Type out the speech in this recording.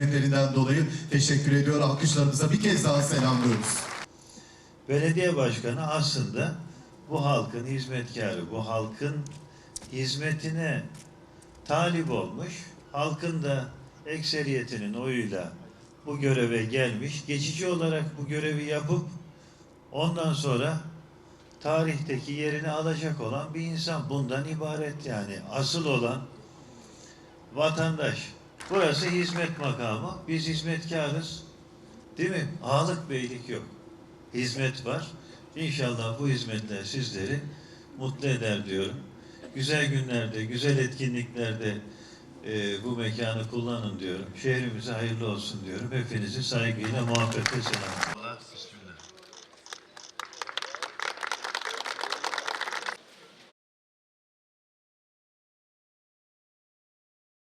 Ellerinden dolayı teşekkür ediyor. Alkışlarınıza bir kez daha selamlıyoruz. Belediye başkanı aslında bu halkın hizmetkarı, bu halkın hizmetine talip olmuş, halkın da ekseriyetinin oyuyla bu göreve gelmiş, geçici olarak bu görevi yapıp ondan sonra tarihteki yerini alacak olan bir insan bundan ibaret yani. Asıl olan vatandaş. Burası hizmet makamı. Biz hizmetkarız. Değil mi? Ağalık beylik yok hizmet var. İnşallah bu hizmetler sizleri mutlu eder diyorum. Güzel günlerde, güzel etkinliklerde e, bu mekanı kullanın diyorum. Şehrimize hayırlı olsun diyorum. Hepinizi saygıyla, muhabbetle selam.